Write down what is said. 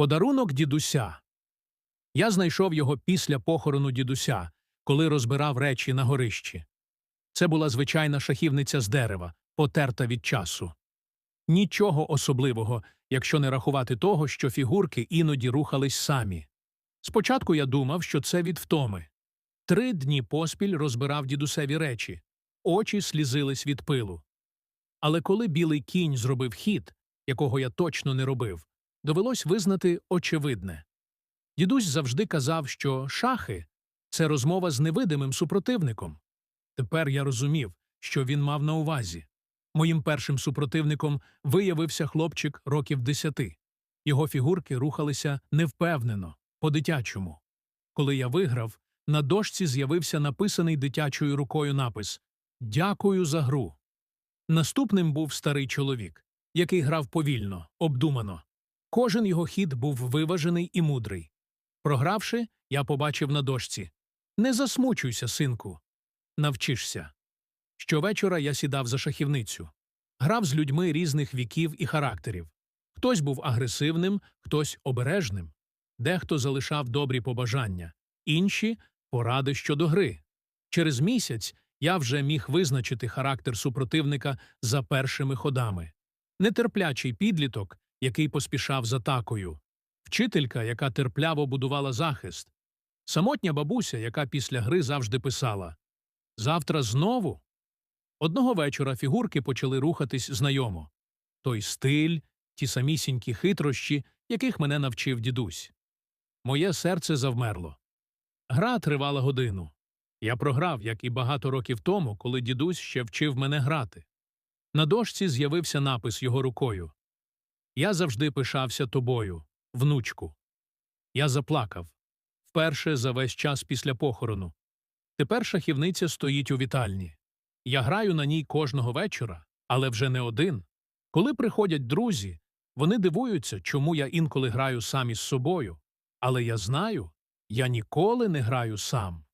Подарунок дідуся. Я знайшов його після похорону дідуся, коли розбирав речі на горищі. Це була звичайна шахівниця з дерева, потерта від часу. Нічого особливого, якщо не рахувати того, що фігурки іноді рухались самі. Спочатку я думав, що це від втоми. Три дні поспіль розбирав дідусеві речі, очі слізились від пилу. Але коли білий кінь зробив хід, якого я точно не робив, довелось визнати очевидне. Дідусь завжди казав, що шахи це розмова з невидимим супротивником. Тепер я розумів, що він мав на увазі. Моїм першим супротивником виявився хлопчик років десяти. Його фігурки рухалися невпевнено, по-дитячому. Коли я виграв, на дошці з'явився написаний дитячою рукою напис Дякую за гру. Наступним був старий чоловік, який грав повільно, обдумано. Кожен його хід був виважений і мудрий. Програвши, я побачив на дошці Не засмучуйся, синку. Навчишся. Щовечора я сідав за шахівницю. Грав з людьми різних віків і характерів. Хтось був агресивним, хтось обережним, дехто залишав добрі побажання, інші поради щодо гри. Через місяць я вже міг визначити характер супротивника за першими ходами. Нетерплячий підліток, який поспішав з атакою, вчителька, яка терпляво будувала захист, самотня бабуся, яка після гри завжди писала Завтра знову. Одного вечора фігурки почали рухатись знайомо той стиль, ті самісінькі хитрощі, яких мене навчив дідусь. Моє серце завмерло. Гра тривала годину. Я програв, як і багато років тому, коли дідусь ще вчив мене грати. На дошці з'явився напис його рукою Я завжди пишався тобою, внучку. Я заплакав вперше за весь час після похорону. Тепер шахівниця стоїть у вітальні. Я граю на ній кожного вечора, але вже не один. Коли приходять друзі, вони дивуються, чому я інколи граю сам із собою. Але я знаю, я ніколи не граю сам.